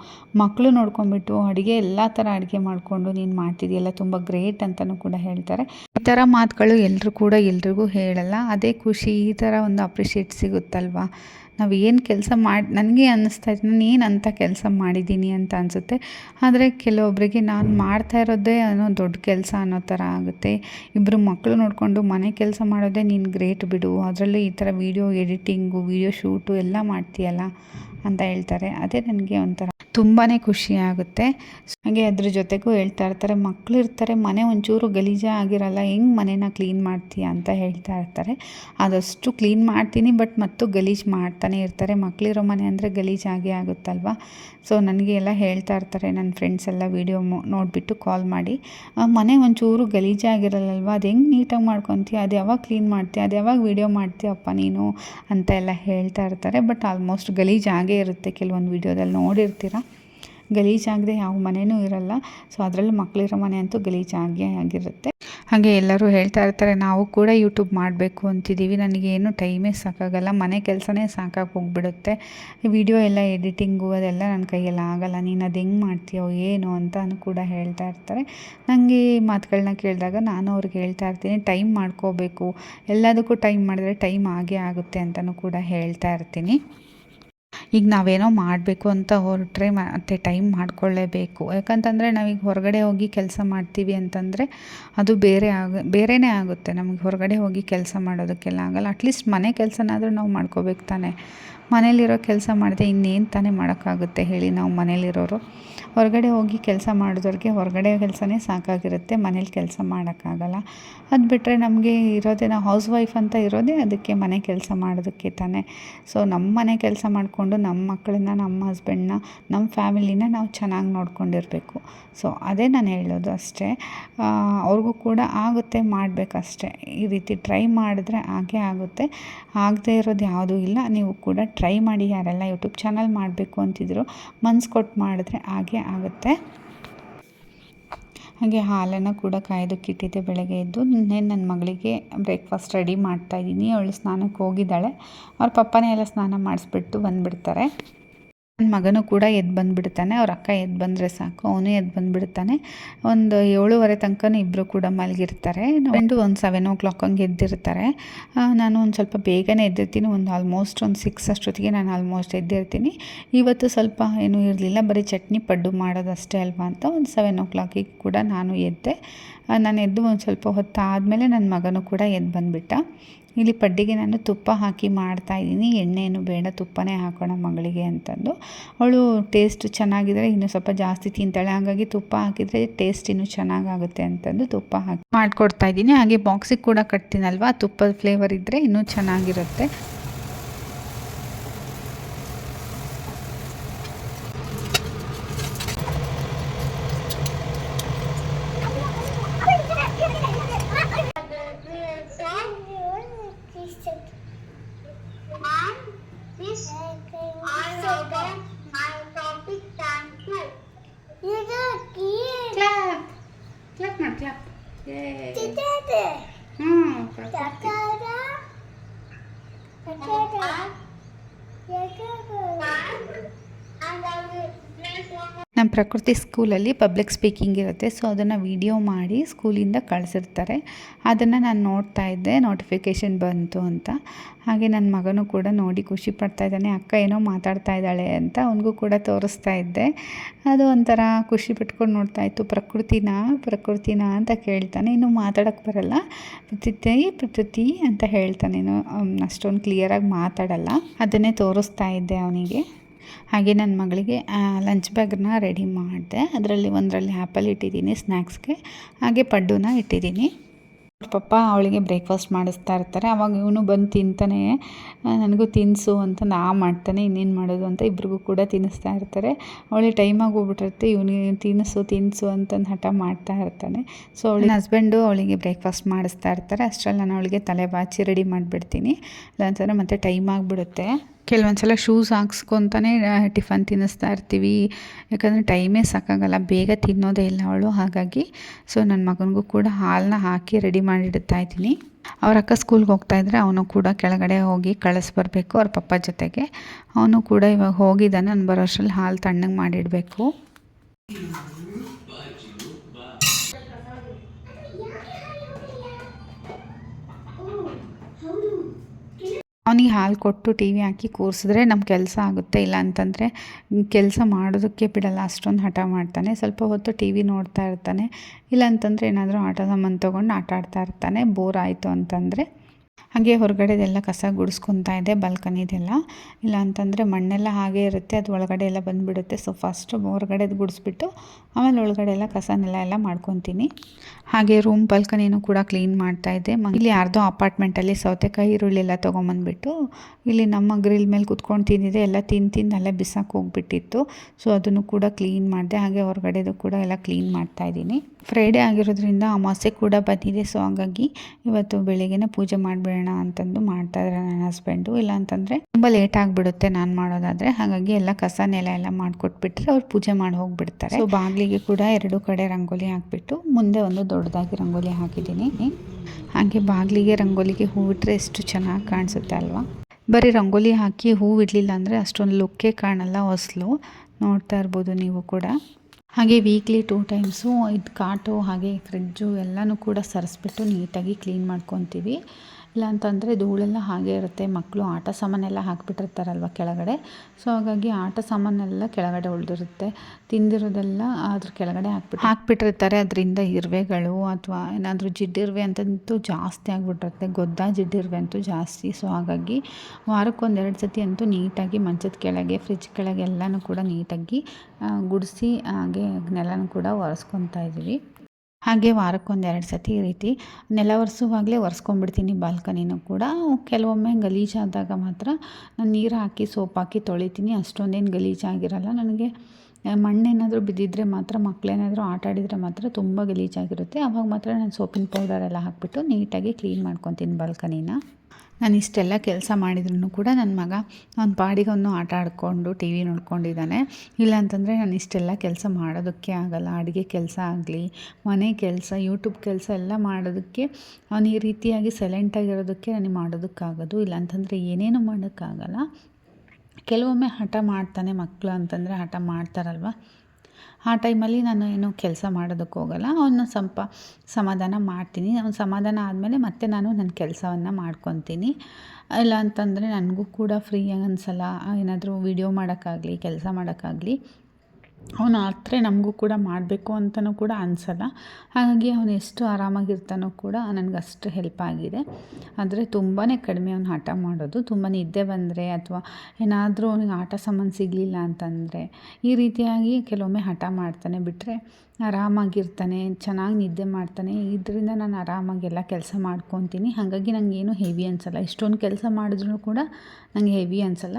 ಮಕ್ಕಳು ನೋಡ್ಕೊಂಡ್ಬಿಟ್ಟು ಅಡುಗೆ ಎಲ್ಲ ಥರ ಅಡುಗೆ ಮಾಡಿಕೊಂಡು ನೀನು ಮಾಡ್ತಿದೆಯಲ್ಲ, ತುಂಬ ಗ್ರೇಟ್ ಅಂತಲೂ ಕೂಡ ಹೇಳ್ತಾರೆ. ಈ ಥರ ಮಾತುಗಳು ಎಲ್ಲರೂ ಕೂಡ ಎಲ್ರಿಗೂ ಹೇಳಲ್ಲ. ಅದೇ ಖುಷಿ, ಈ ಥರ ಒಂದು ಅಪ್ರಿಷಿಯೇಟ್ ಸಿಗುತ್ತಲ್ವ? ನಾವು ಏನು ಕೆಲಸ ಮಾಡಿ, ನನಗೆ ಅನ್ನಿಸ್ತಾ ಇತ್ತು ನಾನು ಏನು ಅಂತ ಕೆಲಸ ಮಾಡಿದ್ದೀನಿ ಅಂತ ಅನಿಸುತ್ತೆ. ಆದರೆ ಕೆಲವೊಬ್ಬರಿಗೆ ನಾನು ಮಾಡ್ತಾ ಇರೋದೇ ಅನ್ನೋ ದೊಡ್ಡ ಕೆಲಸ ಅನ್ನೋ ಥರ ಆಗುತ್ತೆ. ಇಬ್ಬರು ಮಕ್ಕಳು ನೋಡಿಕೊಂಡು ಮನೆ ಕೆಲಸ ಮಾಡೋದೇ ನೀನು ಗ್ರೇಟ್ ಬಿಡು. ಅದರಲ್ಲೂ ಈ ಥರ ವೀಡಿಯೋ ಎಡಿಟಿಂಗು ವೀಡಿಯೋ ಶೂಟು ಎಲ್ಲ ಮಾಡ್ತೀಯಲ್ಲ ಅಂತ ಹೇಳ್ತಾರೆ. ಅದೇ ನನಗೆ ಒಂಥರ ತುಂಬಾ ಖುಷಿ ಆಗುತ್ತೆ. ಹಾಗೆ ಅದ್ರ ಜೊತೆಗೂ ಹೇಳ್ತಾ ಇರ್ತಾರೆ ಮಕ್ಕಳು ಇರ್ತಾರೆ, ಮನೆ ಒಂಚೂರು ಗಲೀಜ ಆಗಿರಲ್ಲ, ಹೆಂಗೆ ಮನೇನ ಕ್ಲೀನ್ ಮಾಡ್ತೀಯ? ಅಂತ ಹೇಳ್ತಾ ಇರ್ತಾರೆ. ಆದಷ್ಟು ಕ್ಲೀನ್ ಮಾಡ್ತೀನಿ, ಬಟ್ ಮತ್ತು ಗಲೀಜು ಮಾಡ್ತಾನೆ ಇರ್ತಾರೆ. ಮಕ್ಕಳಿರೋ ಮನೆ ಅಂದರೆ ಗಲೀಜಾಗಿ ಆಗುತ್ತಲ್ವ? ಸೊ, ನನಗೆ ಎಲ್ಲ ಹೇಳ್ತಾ ಇರ್ತಾರೆ. ನನ್ನ ಫ್ರೆಂಡ್ಸ್ ಎಲ್ಲ ವೀಡಿಯೋ ನೋಡಿಬಿಟ್ಟು ಕಾಲ್ ಮಾಡಿ ಮನೆ ಒಂಚೂರು ಗಲೀಜಾಗಿರಲ್ಲಲ್ವ ಅದು ಹೆಂಗೆ ನೀಟಾಗಿ ಮಾಡ್ಕೊತೀಯ? ಅದು ಯಾವಾಗ ಕ್ಲೀನ್ ಮಾಡ್ತೀಯ? ಅದು ಯಾವಾಗ ವೀಡಿಯೋ ಮಾಡ್ತೀಯಪ್ಪ ನೀನು? ಅಂತ ಎಲ್ಲ ಹೇಳ್ತಾ ಇರ್ತಾರೆ. ಬಟ್ ಆಲ್ಮೋಸ್ಟ್ ಗಲೀಜಾಗೇ ಇರುತ್ತೆ. ಕೆಲವೊಂದು ವೀಡಿಯೋದಲ್ಲಿ ನೋಡಿರ್ತೀರ? ಗಲೀಜಾಗದೆ ಯಾವ ಮನೆಯೂ ಇರಲ್ಲ. ಸೊ ಅದರಲ್ಲೂ ಮಕ್ಕಳಿರೋ ಮನೆ ಅಂತೂ ಗಲೀಜಾಗೇ ಆಗಿರುತ್ತೆ. ಹಾಗೆ ಎಲ್ಲರೂ ಹೇಳ್ತಾ ಇರ್ತಾರೆ, ನಾವು ಕೂಡ ಯೂಟ್ಯೂಬ್ ಮಾಡಬೇಕು ಅಂತಿದ್ದೀವಿ. ನನಗೇನು ಟೈಮೇ ಸಾಕಾಗಲ್ಲ, ಮನೆ ಕೆಲಸನೇ ಸಾಕಾಗಿ ಹೋಗ್ಬಿಡುತ್ತೆ. ವಿಡಿಯೋ ಎಲ್ಲ ಎಡಿಟಿಂಗು ಅದೆಲ್ಲ ನನ್ನ ಕೈಯಲ್ಲಿ ಆಗಲ್ಲ. ನೀನು ಅದು ಹೆಂಗೆ ಮಾಡ್ತೀಯೋ ಏನು ಅಂತ ಕೂಡ ಹೇಳ್ತಾ ಇರ್ತಾರೆ. ನನಗೆ ಈ ಮಾತುಗಳನ್ನ ಕೇಳಿದಾಗ ನಾನು ಅವ್ರಿಗೆ ಹೇಳ್ತಾ ಇರ್ತೀನಿ, ಟೈಮ್ ಮಾಡ್ಕೋಬೇಕು. ಎಲ್ಲದಕ್ಕೂ ಟೈಮ್ ಮಾಡಿದ್ರೆ ಟೈಮ್ ಆಗೇ ಆಗುತ್ತೆ ಅಂತಲೂ ಕೂಡ ಹೇಳ್ತಾ ಇರ್ತೀನಿ. ಈಗ ನಾವೇನೋ ಮಾಡಬೇಕು ಅಂತ ಹೊರಟ್ರೆ ಮತ್ತೆ ಟೈಮ್ ಮಾಡಿಕೊಳ್ಳೇಬೇಕು. ಯಾಕಂತಂದರೆ ನಾವೀಗ ಹೊರಗಡೆ ಹೋಗಿ ಕೆಲಸ ಮಾಡ್ತೀವಿ ಅಂತಂದರೆ ಅದು ಬೇರೆ ಆಗ ಬೇರೆಯೇ ಆಗುತ್ತೆ. ನಮಗೆ ಹೊರಗಡೆ ಹೋಗಿ ಕೆಲಸ ಮಾಡೋದಕ್ಕೆಲ್ಲ ಆಗಲ್ಲ. ಅಟ್ಲೀಸ್ಟ್ ಮನೆ ಕೆಲಸನಾದರೂ ನಾವು ಮಾಡ್ಕೋಬೇಕು ತಾನೆ. ಮನೇಲಿರೋ ಕೆಲಸ ಮಾಡಿದೆ ಇನ್ನೇನು ತಾನೇ ಮಾಡೋಕ್ಕಾಗುತ್ತೆ ಹೇಳಿ ನಾವು ಮನೇಲಿರೋರು. ಹೊರಗಡೆ ಹೋಗಿ ಕೆಲಸ ಮಾಡಿದವ್ರಿಗೆ ಹೊರಗಡೆ ಕೆಲಸನೇ ಸಾಕಾಗಿರುತ್ತೆ, ಮನೇಲಿ ಕೆಲಸ ಮಾಡೋಕ್ಕಾಗಲ್ಲ. ಅದು ಬಿಟ್ಟರೆ ನಮಗೆ ಇರೋದೇ ನಾವು ಹೌಸ್ ವೈಫ್ ಅಂತ ಇರೋದೇ ಅದಕ್ಕೆ ಮನೆ ಕೆಲಸ ಮಾಡೋದಕ್ಕೆ ತಾನೇ. ಸೊ ನಮ್ಮ ಮನೆ ಕೆಲಸ ಮಾಡಿಕೊಂಡು ನಮ್ಮ ಮಕ್ಕಳನ್ನ ನಮ್ಮ ಹಸ್ಬೆಂಡ್ನ ನಮ್ಮ ಫ್ಯಾಮಿಲಿನ ನಾವು ಚೆನ್ನಾಗಿ ನೋಡ್ಕೊಂಡಿರಬೇಕು. ಸೊ ಅದೇ ನಾನು ಹೇಳೋದು ಅಷ್ಟೇ. ಅವ್ರಿಗೂ ಕೂಡ ಆಗುತ್ತೆ ಮಾಡಬೇಕಷ್ಟೆ. ಈ ರೀತಿ ಟ್ರೈ ಮಾಡಿದ್ರೆ ಹಾಗೆ ಆಗುತ್ತೆ. ಆಗದೇ ಇರೋದು ಯಾವುದೂ ಇಲ್ಲ. ನೀವು ಕೂಡ ಟ್ರೈ ಮಾಡಿ ಯಾರೆಲ್ಲ ಯೂಟ್ಯೂಬ್ ಚಾನಲ್ ಮಾಡಬೇಕು ಅಂತಿದ್ರು, ಮನ್ಸು ಕೊಟ್ಟು ಮಾಡಿದ್ರೆ ಹಾಗೇ ಆಗುತ್ತೆ. ಹಾಗೆ ಹಾಲನ್ನು ಕೂಡ ಕಾಯೋದಕ್ಕೆ ಇಟ್ಟಿದ್ದೆ ಬೆಳಗ್ಗೆ ಎದ್ದು. ನಿನ್ನೆ ನನ್ನ ಮಗಳಿಗೆ ಬ್ರೇಕ್ಫಾಸ್ಟ್ ರೆಡಿ ಮಾಡ್ತಾಯಿದ್ದೀನಿ ಅವಳು ಸ್ನಾನಕ್ಕೆ ಹೋಗಿದ್ದಾಳೆ ಅವ್ರ ಪಪ್ಪನೇ ಎಲ್ಲ ಸ್ನಾನ ಮಾಡಿಸ್ಬಿಟ್ಟು ಬಂದುಬಿಡ್ತಾರೆ. ನನ್ನ ಮಗನೂ ಕೂಡ ಎದ್ದು ಬಂದುಬಿಡ್ತಾನೆ, ಅವ್ರ ಅಕ್ಕ ಎದ್ದು ಬಂದರೆ ಸಾಕು, ಅವನು ಎದ್ದು ಬಂದುಬಿಡ್ತಾನೆ. ಒಂದು ಏಳುವರೆ ತನಕ ಇಬ್ಬರು ಕೂಡ ಮಲಗಿರ್ತಾರೆ. ಗಂಡು ಒಂದು ಸೆವೆನ್ ಓ ಕ್ಲಾಕ್ ಹಂಗೆ ಎದ್ದಿರ್ತಾರೆ. ನಾನು ಒಂದು ಸ್ವಲ್ಪ ಬೇಗನೆ ಎದ್ದಿರ್ತೀನಿ, ಒಂದು ಆಲ್ಮೋಸ್ಟ್ ಒಂದು ಸಿಕ್ಸ್ ಅಷ್ಟೊತ್ತಿಗೆ ನಾನು ಆಲ್ಮೋಸ್ಟ್ ಎದ್ದಿರ್ತೀನಿ. ಇವತ್ತು ಸ್ವಲ್ಪ ಏನೂ ಇರಲಿಲ್ಲ, ಬರೀ ಚಟ್ನಿ ಪಡ್ಡು ಮಾಡೋದಷ್ಟೇ ಅಲ್ವಾ ಅಂತ ಒಂದು ಸೆವೆನ್ ಓ ಕ್ಲಾಕಿಗೆ ಕೂಡ ನಾನು ಎದ್ದೆ. ನಾನು ಎದ್ದು ಒಂದು ಸ್ವಲ್ಪ ಹೊತ್ತು ಆದಮೇಲೆ ನನ್ನ ಮಗನೂ ಕೂಡ ಎದ್ದು ಬಂದುಬಿಟ್ಟ. ಇಲ್ಲಿ ಪಡ್ಡಿಗೆ ನಾನು ತುಪ್ಪ ಹಾಕಿ ಮಾಡ್ತಾ ಇದ್ದೀನಿ. ಎಣ್ಣೆನು ಬೇಡ, ತುಪ್ಪನೇ ಹಾಕೋಣ ಮಗಳಿಗೆ ಅಂತಂದು. ಅವಳು ಟೇಸ್ಟ್ ಚೆನ್ನಾಗಿದ್ರೆ ಇನ್ನೂ ಸ್ವಲ್ಪ ಜಾಸ್ತಿ ತಿಂತಾಳೆ. ಹಾಗಾಗಿ ತುಪ್ಪ ಹಾಕಿದರೆ ಟೇಸ್ಟ್ ಇನ್ನೂ ಚೆನ್ನಾಗಾಗುತ್ತೆ ಅಂತಂದು ತುಪ್ಪ ಹಾಕಿ ಮಾಡಿಕೊಡ್ತಾ ಇದ್ದೀನಿ. ಹಾಗೆ ಬಾಕ್ಸಿಗೆ ಕೂಡ ಕಟ್ತೀನಲ್ವ ತುಪ್ಪದ ಫ್ಲೇವರ್ ಇದ್ದರೆ ಇನ್ನೂ ಚೆನ್ನಾಗಿರುತ್ತೆ. ಪ್ರಕೃತಿ ಸ್ಕೂಲಲ್ಲಿ ಪಬ್ಲಿಕ್ ಸ್ಪೀಕಿಂಗ್ ಇರುತ್ತೆ. ಸೊ ಅದನ್ನು ವಿಡಿಯೋ ಮಾಡಿ ಸ್ಕೂಲಿಂದ ಕಳಿಸಿರ್ತಾರೆ. ಅದನ್ನು ನಾನು ನೋಡ್ತಾ ಇದ್ದೆ. ನೋಟಿಫಿಕೇಷನ್ ಬಂತು ಅಂತ. ಹಾಗೆ ನನ್ನ ಮಗನೂ ಕೂಡ ನೋಡಿ ಖುಷಿ ಪಡ್ತಾ ಇದ್ದಾನೆ. ಅಕ್ಕ ಏನೋ ಮಾತಾಡ್ತಾ ಇದ್ದಾಳೆ ಅಂತ ಅವನಿಗೂ ಕೂಡ ತೋರಿಸ್ತಾ ಇದ್ದೆ. ಅದು ಒಂಥರ ಖುಷಿ ಪಟ್ಕೊಂಡು ನೋಡ್ತಾ ಇತ್ತು. ಪ್ರಕೃತಿನ ಪ್ರಕೃತಿನ ಅಂತ ಕೇಳ್ತಾನೆ. ಇನ್ನು ಮಾತಾಡೋಕ್ಕೆ ಬರಲ್ಲ. ಪ್ರತಿ ಪ್ರಕೃತಿ ಅಂತ ಹೇಳ್ತಾನೇನು ಅಷ್ಟೊಂದು ಕ್ಲಿಯರಾಗಿ ಮಾತಾಡಲ್ಲ. ಅದನ್ನೇ ತೋರಿಸ್ತಾ ಇದ್ದೆ ಅವನಿಗೆ. ಹಾಗೆ ನನ್ನ ಮಗಳಿಗೆ ಲಂಚ್ ಬ್ಯಾಗ್ನ ರೆಡಿ ಮಾಡಿದೆ. ಅದರಲ್ಲಿ ಒಂದರಲ್ಲಿ ಆ್ಯಪಲ್ ಇಟ್ಟಿದ್ದೀನಿ ಸ್ನ್ಯಾಕ್ಸ್ಗೆ ಹಾಗೆ ಪಡ್ಡುನ ಇಟ್ಟಿದ್ದೀನಿ. ಪಪ್ಪ ಅವಳಿಗೆ ಬ್ರೇಕ್ಫಾಸ್ಟ್ ಮಾಡಿಸ್ತಾ ಇರ್ತಾರೆ. ಅವಾಗ ಇವನು ಬಂದು ತಿಂತಾನೆ. ನನಗೂ ತಿನ್ನಿಸು ಅಂತ ನಾ ಮಾಡ್ತಾನೆ, ಇನ್ನೇನು ಮಾಡೋದು ಅಂತ ಇಬ್ರಿಗೂ ಕೂಡ ತಿನ್ನಿಸ್ತಾ ಇರ್ತಾರೆ. ಅವಳಿಗೆ ಟೈಮ್ ಹೋಗ್ಬಿಟ್ಟಿರುತ್ತೆ. ಇವನಿಗೆ ತಿನ್ನಿಸು ತಿನ್ನಿಸು ಅಂತಂದು ಹಠ ಮಾಡ್ತಾ ಇರ್ತಾನೆ. ಸೊ ಅವಳ ಹಸ್ಬೆಂಡು ಅವಳಿಗೆ ಬ್ರೇಕ್ಫಾಸ್ಟ್ ಮಾಡಿಸ್ತಾ ಇರ್ತಾರೆ. ಅಷ್ಟರಲ್ಲಿ ನಾನು ಅವಳಿಗೆ ತಲೆ ಬಾಚಿ ರೆಡಿ ಮಾಡಿಬಿಡ್ತೀನಿ. ಇಲ್ಲಾಂತಂದರೆ ಮತ್ತೆ ಟೈಮ್ ಆಗಿಬಿಡುತ್ತೆ. ಕೆಲವೊಂದು ಸಲ ಶೂಸ್ ಹಾಕ್ಸ್ಕೊತಾನೆ ಟಿಫನ್ ತಿನ್ನಿಸ್ತಾ ಇರ್ತೀವಿ. ಯಾಕಂದರೆ ಟೈಮೇ ಸಾಕಾಗಲ್ಲ, ಬೇಗ ತಿನ್ನೋದೇ ಇಲ್ಲ ಅವಳು, ಹಾಗಾಗಿ ಸೊ ನನ್ನ ಮಗನಿಗೂ ಕೂಡ ಹಾಲನ್ನ ಹಾಕಿ ರೆಡಿ ಮಾಡಿಡ್ತಾ ಇದ್ದೀನಿ. ಅವ್ರ ಅಕ್ಕ ಸ್ಕೂಲ್ಗೆ ಹೋಗ್ತಾ ಇದ್ದರೆ ಅವನು ಕೂಡ ಕೆಳಗಡೆ ಹೋಗಿ ಕಳಿಸ್ಬರ್ಬೇಕು, ಅವ್ರ ಪಪ್ಪ ಜೊತೆಗೆ. ಅವನು ಕೂಡ ಇವಾಗ ಹೋಗಿದ್ದಾನೆ ನಾನು ಬರೋ ಅಷ್ಟರಲ್ಲಿ ಹಾಲು ತಣ್ಣಗೆ ಮಾಡಿಡಬೇಕು. ಅವನಿಗೆ ಹಾಲು ಕೊಟ್ಟು ಟಿ ವಿ ಹಾಕಿ ಕೂರಿಸಿದ್ರೆ ನಮ್ಮ ಕೆಲಸ ಆಗುತ್ತೆ, ಇಲ್ಲ ಅಂತಂದರೆ ಕೆಲಸ ಮಾಡೋದಕ್ಕೆ ಬಿಡಲ್ಲ, ಅಷ್ಟೊಂದು ಹಠ ಮಾಡ್ತಾನೆ. ಸ್ವಲ್ಪ ಹೊತ್ತು ಟಿ ವಿ ನೋಡ್ತಾ ಇರ್ತಾನೆ. ಇಲ್ಲ ಅಂತಂದರೆ ಏನಾದರೂ ಆಟ ಸಾಮಾನು ತೊಗೊಂಡು ಆಟ ಆಡ್ತಾ ಇರ್ತಾನೆ. ಬೋರ್ ಆಯಿತು ಅಂತಂದರೆ ಹಾಗೆ ಹೊರಗಡೆದೆಲ್ಲ ಕಸ ಗುಡಿಸ್ಕೊತಾ ಇದೆ ಬಾಲ್ಕನಿದೆಲ್ಲ ಇಲ್ಲ ಅಂತಂದರೆ ಮಣ್ಣೆಲ್ಲ ಹಾಗೆ ಇರುತ್ತೆ, ಅದು ಒಳಗಡೆ ಎಲ್ಲ ಬಂದುಬಿಡುತ್ತೆ. ಸೊ ಫಸ್ಟು ಹೊರಗಡೆದು ಗುಡಿಸ್ಬಿಟ್ಟು ಆಮೇಲೆ ಒಳಗಡೆ ಎಲ್ಲ ಕಸನೆಲ್ಲ ನೆಲ ಎಲ್ಲ ಮಾಡ್ಕೊತೀನಿ. ಹಾಗೆ ರೂಮ್ ಬಾಲ್ಕನಿನೂ ಕೂಡ ಕ್ಲೀನ್ ಮಾಡ್ತಾ ಇದ್ದೆ ಇಲ್ಲಿ ಯಾರ್ದೋ ಅಪಾರ್ಟ್ಮೆಂಟಲ್ಲಿ ಸೌತೆಕಾಯಿ, ಈರುಳ್ಳಿ ಎಲ್ಲ ತೊಗೊಂಬಂದ್ಬಿಟ್ಟು ಇಲ್ಲಿ ನಮ್ಮ ಗ್ರಿಲ್ ಮೇಲೆ ಕುತ್ಕೊಂಡು ತಿಂದಿದೆ. ಎಲ್ಲ ತಿಂದು ತಿಂದು ಅಲ್ಲೇ ಬಿಸಾಕಿ ಹೋಗ್ಬಿಟ್ಟಿತ್ತು. ಸೊ ಅದನ್ನು ಕೂಡ ಕ್ಲೀನ್ ಮಾಡಿದೆ. ಹಾಗೆ ಹೊರಗಡೆದು ಕೂಡ ಎಲ್ಲ ಕ್ಲೀನ್ ಮಾಡ್ತಾ ಇದ್ದೀನಿ. ಫ್ರೈಡೇ ಆಗಿರೋದ್ರಿಂದ ಅಮಾಸೆ ಕೂಡ ಬಂದಿದೆ. ಸೊ ಹಾಗಾಗಿ ಇವತ್ತು ಬೆಳಿಗ್ಗೆನೇ ಪೂಜೆ ಮಾಡಿಬಿಡೋಣ ಅಂತಂದು ಮಾಡ್ತಾ ಇದ್ರೆ ನನ್ನ ಹಸ್ಬೆಂಡು ಇಲ್ಲ ಅಂತಂದರೆ ತುಂಬ ಲೇಟ್ ಆಗಿಬಿಡುತ್ತೆ ನಾನು ಮಾಡೋದಾದರೆ. ಹಾಗಾಗಿ ಎಲ್ಲ ಕಸ, ನೆಲ ಎಲ್ಲ ಮಾಡಿಕೊಟ್ಬಿಟ್ರೆ ಅವ್ರು ಪೂಜೆ ಮಾಡಿ ಹೋಗ್ಬಿಡ್ತಾರೆ. ಸೊ ಬಾಗಿಲಿಗೆ ಕೂಡ ಎರಡು ಕಡೆ ರಂಗೋಲಿ ಹಾಕಿಬಿಟ್ಟು ಮುಂದೆ ಒಂದು ದೊಡ್ಡದಾಗಿ ರಂಗೋಲಿ ಹಾಕಿದ್ದೀನಿ. ಹಾಗೆ ಬಾಗಿಲಿಗೆ ರಂಗೋಲಿಗೆ ಹೂವಿಟ್ರೆ ಎಷ್ಟು ಚೆನ್ನಾಗಿ ಕಾಣಿಸುತ್ತೆ ಅಲ್ವಾ? ಬರೀ ರಂಗೋಲಿ ಹಾಕಿ ಹೂವು ಇಡಲಿಲ್ಲ ಅಂದರೆ ಅಷ್ಟೊಂದು ಲುಕ್ಕೇ ಕಾಣಲ್ಲ, ಹೊಸಲು. ನೋಡ್ತಾ ಇರ್ಬೋದು ನೀವು ಕೂಡ. ಹಾಗೆ ವೀಕ್ಲಿ ಟೂ ಟೈಮ್ಸು ಇದು ಕಾಟು, ಹಾಗೆ ಫ್ರಿಡ್ಜು ಎಲ್ಲನೂ ಕೂಡ ಸರಿಸ್ಬಿಟ್ಟು ನೀಟಾಗಿ ಕ್ಲೀನ್ ಮಾಡ್ಕೊತೀವಿ. ಇಲ್ಲ ಅಂತಂದರೆ ಧೂಳೆಲ್ಲ ಹಾಗೆ ಇರುತ್ತೆ. ಮಕ್ಕಳು ಆಟ ಸಾಮಾನೆಲ್ಲ ಹಾಕ್ಬಿಟ್ಟಿರ್ತಾರಲ್ವ ಕೆಳಗಡೆ. ಸೊ ಹಾಗಾಗಿ ಆಟ ಸಾಮಾನೆಲ್ಲ ಕೆಳಗಡೆ ಉಳಿದಿರುತ್ತೆ. ತಿಂದಿರೋದೆಲ್ಲ ಅದ್ರ ಕೆಳಗಡೆ ಹಾಕ್ಬಿಟ್ಟು ಹಾಕ್ಬಿಟ್ಟಿರ್ತಾರೆ. ಅದರಿಂದ ಇರುವೆಗಳು ಅಥವಾ ಏನಾದರೂ ಜಿಡ್ಡಿರುವೆ ಅಂತಂತೂ ಜಾಸ್ತಿ ಆಗಿಬಿಟ್ಟಿರುತ್ತೆ. ಗೊದ್ದ ಜಿಡ್ಡಿರುವೆ ಅಂತೂ ಜಾಸ್ತಿ. ಸೊ ಹಾಗಾಗಿ ವಾರಕ್ಕೊಂದೆರಡು ಸತಿ ಅಂತೂ ನೀಟಾಗಿ ಮಂಚದ ಕೆಳಗೆ ಫ್ರಿಜ್ ಕೆಳಗೆ ಎಲ್ಲನೂ ಕೂಡ ನೀಟಾಗಿ ಗುಡಿಸಿ ಹಾಗೆ ನೆಲನೂ ಕೂಡ ಒರೆಸ್ಕೊತಾ ಇದ್ದೀವಿ. ಹಾಗೆ ವಾರಕ್ಕೊಂದು ಎರಡು ಸತಿ ಈ ರೀತಿ ನೆಲ ಒರೆಸುವಾಗಲೇ ಒರೆಸ್ಕೊಂಡ್ಬಿಡ್ತೀನಿ ಬಾಲ್ಕನಿನೂ ಕೂಡ. ಕೆಲವೊಮ್ಮೆ ಗಲೀಜಾದಾಗ ಮಾತ್ರ ನಾನು ನೀರು ಹಾಕಿ, ಸೋಪ್ ಹಾಕಿ ತೊಳಿತೀನಿ. ಅಷ್ಟೊಂದೇನು ಗಲೀಜಾಗಿರಲ್ಲ. ನನಗೆ ಮಣ್ಣೇನಾದರೂ ಬಿದ್ದಿದ್ದರೆ ಮಾತ್ರ ಮಕ್ಕಳೇನಾದರೂ ಆಟಾಡಿದರೆ ಮಾತ್ರ ತುಂಬ ಗಲೀಜಾಗಿರುತ್ತೆ. ಆವಾಗ ಮಾತ್ರ ನಾನು ಸೋಪಿನ ಪೌಡರ್ ಹಾಕಿಬಿಟ್ಟು ಹಾಕ್ಬಿಟ್ಟು ನೀಟಾಗಿ ಕ್ಲೀನ್ ಮಾಡ್ಕೊತೀನಿ ಬಾಲ್ಕನಿನ. ನಾನು ಇಷ್ಟೆಲ್ಲ ಕೆಲಸ ಮಾಡಿದ್ರು ಕೂಡ ನನ್ನ ಮಗ ಅವ್ನ ಪಾಡಿಗೊಂದು ಆಟ ಆಡಿಕೊಂಡು ಟಿ ವಿ ನೋಡ್ಕೊಂಡಿದ್ದಾನೆ. ಇಲ್ಲಾಂತಂದರೆ ನಾನು ಇಷ್ಟೆಲ್ಲ ಕೆಲಸ ಮಾಡೋದಕ್ಕೆ ಆಗಲ್ಲ. ಅಡುಗೆ ಕೆಲಸ ಆಗಲಿ, ಮನೆ ಕೆಲಸ ಯೂಟ್ಯೂಬ್ ಕೆಲಸ ಎಲ್ಲ ಮಾಡೋದಕ್ಕೆ, ಅವನು ಈ ರೀತಿಯಾಗಿ ಸೈಲೆಂಟಾಗಿರೋದಕ್ಕೆ ನನಗೆ ಮಾಡೋದಕ್ಕಾಗೋದು. ಇಲ್ಲ ಅಂತಂದರೆ ಏನೇನು ಮಾಡೋಕ್ಕಾಗಲ್ಲ. ಕೆಲವೊಮ್ಮೆ ಹಠ ಮಾಡ್ತಾನೆ ಮಕ್ಕಳು ಅಂತಂದರೆ ಹಠ ಮಾಡ್ತಾರಲ್ವ? ಆ ಟೈಮಲ್ಲಿ ನಾನು ಏನು ಕೆಲಸ ಮಾಡೋದಕ್ಕೆ ಹೋಗಲ್ಲ. ಅವನ್ನ ಸ್ವಲ್ಪ ಸಮಾಧಾನ ಮಾಡ್ತೀನಿ. ಅವ್ನು ಸಮಾಧಾನ ಆದಮೇಲೆ ಮತ್ತೆ ನಾನು ನನ್ನ ಕೆಲಸವನ್ನು ಮಾಡ್ಕೊತೀನಿ. ಇಲ್ಲ ಅಂತಂದರೆ ನನಗೂ ಕೂಡ ಫ್ರೀ ಅನಿಸಲ್ಲ ಏನಾದರೂ ವೀಡಿಯೋ ಮಾಡೋಕ್ಕಾಗಲಿ, ಕೆಲಸ ಮಾಡೋಕ್ಕಾಗಲಿ. ಅವನು ಆದರೆ ನಮಗೂ ಕೂಡ ಮಾಡಬೇಕು ಅಂತಲೂ ಕೂಡ ಅನಿಸಲ್ಲ. ಹಾಗಾಗಿ ಅವನು ಎಷ್ಟು ಆರಾಮಾಗಿರ್ತಾನೋ ಕೂಡ ನನಗೆ ಅಷ್ಟು ಹೆಲ್ಪ್ ಆಗಿದೆ. ಆದರೆ ತುಂಬಾ ಕಡಿಮೆ ಅವ್ನು ಹಠ ಮಾಡೋದು. ತುಂಬ ನಿದ್ದೆ ಬಂದರೆ ಅಥವಾ ಏನಾದರೂ ಅವನಿಗೆ ಆಟ ಸಾಮಾನು ಸಿಗಲಿಲ್ಲ ಅಂತಂದರೆ ಈ ರೀತಿಯಾಗಿ ಕೆಲವೊಮ್ಮೆ ಹಠ ಮಾಡ್ತಾನೆ. ಬಿಟ್ಟರೆ ಆರಾಮಾಗಿರ್ತಾನೆ, ಚೆನ್ನಾಗಿ ನಿದ್ದೆ ಮಾಡ್ತಾನೆ. ಇದರಿಂದ ನಾನು ಆರಾಮಾಗೆಲ್ಲ ಕೆಲಸ ಮಾಡ್ಕೊತೀನಿ. ಹಾಗಾಗಿ ನನಗೇನು ಹೆವಿ ಅನಿಸಲ್ಲ. ಇಷ್ಟೊಂದು ಕೆಲಸ ಮಾಡಿದ್ರೂ ಕೂಡ ನನಗೆ ಹೆವಿ ಅನಿಸಲ್ಲ.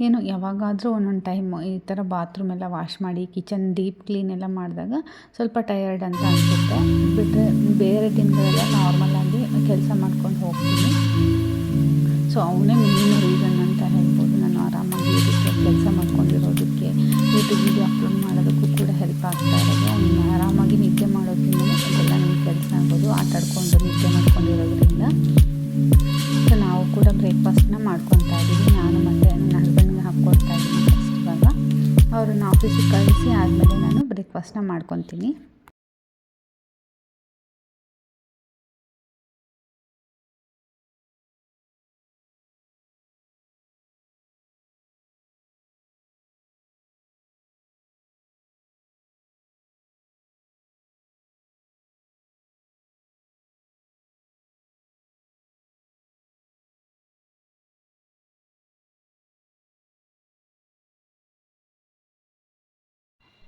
ಏನು, ಯಾವಾಗಾದರೂ ಒಂದೊಂದು ಟೈಮು ಈ ಥರ ಬಾತ್ರೂಮ್ ಎಲ್ಲ ವಾಶ್ ಮಾಡಿ ಕಿಚನ್ ಡೀಪ್ ಕ್ಲೀನ್ ಎಲ್ಲ ಮಾಡಿದಾಗ ಸ್ವಲ್ಪ ಟಯರ್ಡ್ ಅಂತ ಅನಿಸುತ್ತೆ. ಬಿಟ್ಟರೆ ಬೇರೆ ದಿನಗಳೆಲ್ಲ ನಾರ್ಮಲಾಗಿ ಕೆಲಸ ಮಾಡ್ಕೊಂಡು ಹೋಗ್ತೀನಿ. ಸೊ ಅವನೇ ಮೇನ್ ರೀಸನ್ ಅಂತ ಹೇಳ್ಬೋದು. ನಾನು ಆರಾಮಾಗಿ ಇದಕ್ಕೆ ಕೆಲಸ ಮಾಡ್ಕೊಂಡಿರೋದಕ್ಕೆ ಯೂಟ್ಯೂಬ್ ಬ್ರೇಕ್ಫಾಸ್ಟ್ನ ಮಾಡ್ಕೊತೀನಿ.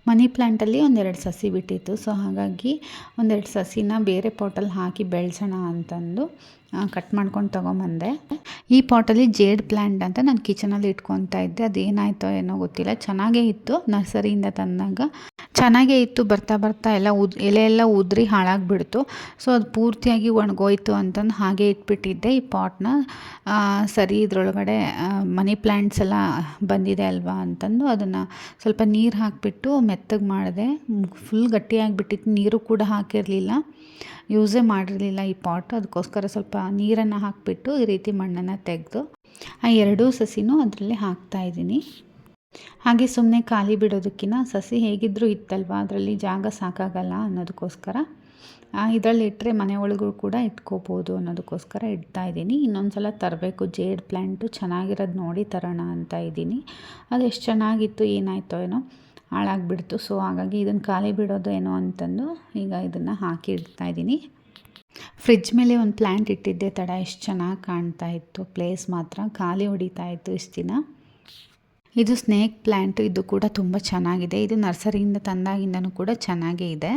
ಮನಿ ಪ್ಲ್ಯಾಂಟಲ್ಲಿ ಒಂದೆರಡು ಸಸಿ ಬಿಟ್ಟಿತ್ತು. ಸೊ ಹಾಗಾಗಿ ಒಂದೆರಡು ಸಸಿನ ಬೇರೆ ಪಾಟಲ್ಲಿ ಹಾಕಿ ಬೆಳೆಸೋಣ ಅಂತಂದು ಕಟ್ ಮಾಡ್ಕೊಂಡು ತೊಗೊಂಬಂದೆ. ಈ ಪಾಟಲ್ಲಿ ಜೇಡ್ ಪ್ಲ್ಯಾಂಟ್ ಅಂತ ನಾನು ಕಿಚನಲ್ಲಿ ಇಟ್ಕೊತಾ ಇದ್ದೆ. ಅದೇನಾಯಿತೋ ಏನೋ ಗೊತ್ತಿಲ್ಲ. ಚೆನ್ನಾಗೇ ಇತ್ತು ನರ್ಸರಿಯಿಂದ ತಂದಾಗ. ಚೆನ್ನಾಗೇ ಇತ್ತು. ಬರ್ತಾ ಬರ್ತಾ ಎಲ್ಲ ಉದ್, ಎಲೆ ಎಲ್ಲ ಉದ್ರಿ ಹಾಳಾಗಿಬಿಡ್ತು. ಸೊ ಅದು ಪೂರ್ತಿಯಾಗಿ ಒಣಗೋಯ್ತು ಅಂತಂದು ಹಾಗೆ ಇಟ್ಬಿಟ್ಟಿದ್ದೆ ಈ ಪಾಟ್ನ. ಸರಿ, ಇದರೊಳಗಡೆ ಮನಿ ಪ್ಲ್ಯಾಂಟ್ಸ್ ಎಲ್ಲ ಬಂದಿದೆ ಅಲ್ವಾ ಅಂತಂದು ಅದನ್ನು ಸ್ವಲ್ಪ ನೀರು ಹಾಕಿಬಿಟ್ಟು ಮೆತ್ತಗೆ ಮಾಡಿದೆ. ಫುಲ್ ಗಟ್ಟಿಯಾಗಿಬಿಟ್ಟಿತ್ತು. ನೀರು ಕೂಡ ಹಾಕಿರಲಿಲ್ಲ. ಯೂಸೇ ಮಾಡಿರಲಿಲ್ಲ ಈ ಪಾಟ್. ಅದಕ್ಕೋಸ್ಕರ ಸ್ವಲ್ಪ ನೀರನ್ನು ಹಾಕಿಬಿಟ್ಟು ಈ ರೀತಿ ಮಣ್ಣನ್ನು ತೆಗೆದು ಆ ಎರಡೂ ಸಸಿನೂ ಅದರಲ್ಲಿ ಹಾಕ್ತಾಯಿದ್ದೀನಿ ಹಾಗೆ ಸುಮ್ಮನೆ ಖಾಲಿ ಬಿಡೋದಕ್ಕಿಂತ ಸಸಿ ಹೇಗಿದ್ದರೂ ಇತ್ತಲ್ವ? ಅದರಲ್ಲಿ ಜಾಗ ಸಾಕಾಗಲ್ಲ ಅನ್ನೋದಕ್ಕೋಸ್ಕರ. ಇದರಲ್ಲಿ ಇಟ್ಟರೆ ಮನೆ ಒಳಗೂ ಕೂಡ ಇಟ್ಕೋಬೋದು ಅನ್ನೋದಕ್ಕೋಸ್ಕರ ಇಡ್ತಾ ಇದ್ದೀನಿ. ಇನ್ನೊಂದು ಸಲ ತರಬೇಕು. ಜೇಡ್ ಪ್ಲ್ಯಾಂಟು ಚೆನ್ನಾಗಿರೋದು ನೋಡಿ ತರೋಣ ಅಂತ ಇದ್ದೀನಿ. ಅದು ಎಷ್ಟು ಚೆನ್ನಾಗಿತ್ತು, ಏನಾಯ್ತೋ ಏನೋ. ಹಾಳಾಗಿಬಿಡ್ತು. ಸೊ ಹಾಗಾಗಿ ಇದನ್ನು ಖಾಲಿ ಬಿಡೋದು ಏನೋ ಅಂತಂದು ಈಗ ಇದನ್ನು ಹಾಕಿ ಇಡ್ತಾ ಇದ್ದೀನಿ. ಫ್ರಿಜ್ ಮೇಲೆ ಒಂದು ಪ್ಲ್ಯಾಂಟ್ ಇಟ್ಟಿದ್ದೆ. ತಡ ಎಷ್ಟು ಚೆನ್ನಾಗಿ ಕಾಣ್ತಾ ಇತ್ತು. ಪ್ಲೇಸ್ ಮಾತ್ರ ಖಾಲಿ ಹೊಡಿತಾ ಇತ್ತು ಇಷ್ಟು ದಿನ. ಇದು ಸ್ನೇಕ್ ಪ್ಲ್ಯಾಂಟು ಇದು ಕೂಡ ತುಂಬ ಚೆನ್ನಾಗಿದೆ. ಇದು ನರ್ಸರಿಯಿಂದ ತಂದಾಗಿಂದನೂ ಕೂಡ ಚೆನ್ನಾಗೇ ಇದೆ.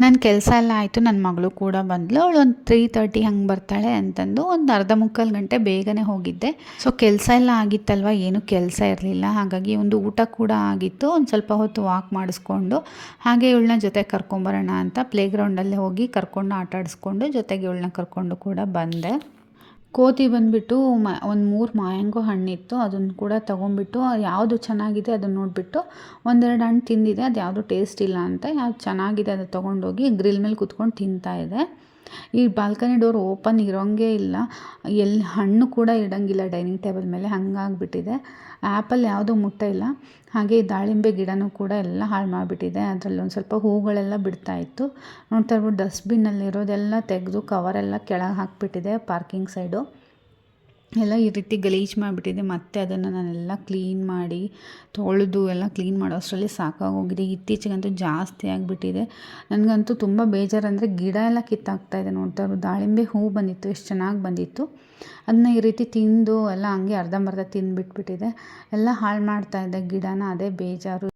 ನನ್ನ ಕೆಲಸ ಎಲ್ಲ ಆಯಿತು ನನ್ನ ಮಗಳು ಕೂಡ ಬಂದಳು ಅವಳು ಒಂದು ತ್ರೀ ತರ್ಟಿ ಹಂಗೆ ಬರ್ತಾಳೆ ಅಂತಂದು ಒಂದು ಅರ್ಧ ಮುಕ್ಕಾಲು ಗಂಟೆ ಬೇಗನೆ ಹೋಗಿದ್ದೆ. ಸೊ ಕೆಲಸ ಎಲ್ಲ ಆಗಿತ್ತಲ್ವ? ಏನು ಕೆಲಸ ಇರಲಿಲ್ಲ. ಹಾಗಾಗಿ ಒಂದು ಊಟ ಕೂಡ ಆಗಿತ್ತು. ಒಂದು ಸ್ವಲ್ಪ ಹೊತ್ತು ವಾಕ್ ಮಾಡಿಸ್ಕೊಂಡು, ಹಾಗೆ ಇವಳನ್ನ ಜೊತೆ ಕರ್ಕೊಂಬರೋಣ ಅಂತ ಪ್ಲೇಗ್ರೌಂಡಲ್ಲೇ ಹೋಗಿ ಕರ್ಕೊಂಡು ಆಟ ಆಡಿಸ್ಕೊಂಡು ಜೊತೆಗೆ ಇವಳನ್ನ ಕರ್ಕೊಂಡು ಕೂಡ ಬಂದೆ. ಕೋತಿ ಬಂದುಬಿಟ್ಟು ಮ, ಒಂದು ಮೂರು ಮಾಯಂಗೋ ಹಣ್ಣಿತ್ತು ಅದನ್ನು ಕೂಡ ತೊಗೊಂಬಿಟ್ಟು ಯಾವುದು ಚೆನ್ನಾಗಿದೆ ಅದನ್ನು ನೋಡಿಬಿಟ್ಟು ಒಂದೆರಡು ಹಣ್ಣು ತಿಂದಿದೆ ಅದು ಯಾವುದು ಟೇಸ್ಟ್ ಇಲ್ಲ ಅಂತ, ಯಾವ್ದು ಚೆನ್ನಾಗಿದೆ ಅದು ತೊಗೊಂಡೋಗಿ ಗ್ರಿಲ್ ಮೇಲೆ ಕುತ್ಕೊಂಡು ತಿಂತಾ ಇದೆ. ಈ ಬಾಲ್ಕನಿ ಡೋರ್ ಓಪನ್ ಇರೋಂಗೇ ಇಲ್ಲ. ಎಲ್ಲಿ ಹಣ್ಣು ಕೂಡ ಇಡೋಂಗಿಲ್ಲ ಡೈನಿಂಗ್ ಟೇಬಲ್ ಮೇಲೆ. ಹಂಗಾಗ್ಬಿಟ್ಟಿದೆ. ಆ್ಯಪಲ್ ಯಾವುದೂ ಮುಟ್ಟಿಲ್ಲ ಹಾಗೆ ದಾಳಿಂಬೆ ಗಿಡನೂ ಕೂಡ ಎಲ್ಲ ಹಾಳು ಮಾಡಿಬಿಟ್ಟಿದೆ. ಅದರಲ್ಲಿ ಒಂದು ಸ್ವಲ್ಪ ಹೂಗಳೆಲ್ಲ ಬಿಡ್ತಾ ಇತ್ತು. ನೋಡ್ತಾ ಇರ್ಬೋದು ಡಸ್ಟ್ಬಿನ್ನಲ್ಲಿರೋದೆಲ್ಲ ತೆಗೆದು ಕವರೆಲ್ಲ ಕೆಳಗೆ ಹಾಕಿಬಿಟ್ಟಿದೆ ಪಾರ್ಕಿಂಗ್ ಸೈಡು ಎಲ್ಲ ಈ ರೀತಿ ಗಲೀಜು ಮಾಡಿಬಿಟ್ಟಿದೆ. ಮತ್ತೆ ಅದನ್ನು ನಾನೆಲ್ಲ ಕ್ಲೀನ್ ಮಾಡಿ ತೊಳೆದು ಎಲ್ಲ ಕ್ಲೀನ್ ಮಾಡೋ ಅಷ್ಟರಲ್ಲಿ ಸಾಕಾಗೋಗಿದೆ. ಇತ್ತೀಚೆಗಂತೂ ಜಾಸ್ತಿ ಆಗಿಬಿಟ್ಟಿದೆ. ನನಗಂತೂ ತುಂಬ ಬೇಜಾರಂದರೆ ಗಿಡ ಎಲ್ಲ ಕಿತ್ತಾಕ್ತಾ ಇದೆ ನೋಡ್ತಾ ಇರೋದು. ದಾಳಿಂಬೆ ಹೂ ಬಂದಿತ್ತು, ಎಷ್ಟು ಚೆನ್ನಾಗಿ ಬಂದಿತ್ತು. ಅದನ್ನ ಈ ರೀತಿ ತಿಂದು ಎಲ್ಲ ಹಂಗೆ ಅರ್ಧಂಬರ್ಧ ತಿಂದುಬಿಟ್ಬಿಟ್ಟಿದೆ. ಎಲ್ಲ ಹಾಳು ಮಾಡ್ತಾ ಇದೆ ಗಿಡನ, ಅದೇ ಬೇಜಾರು.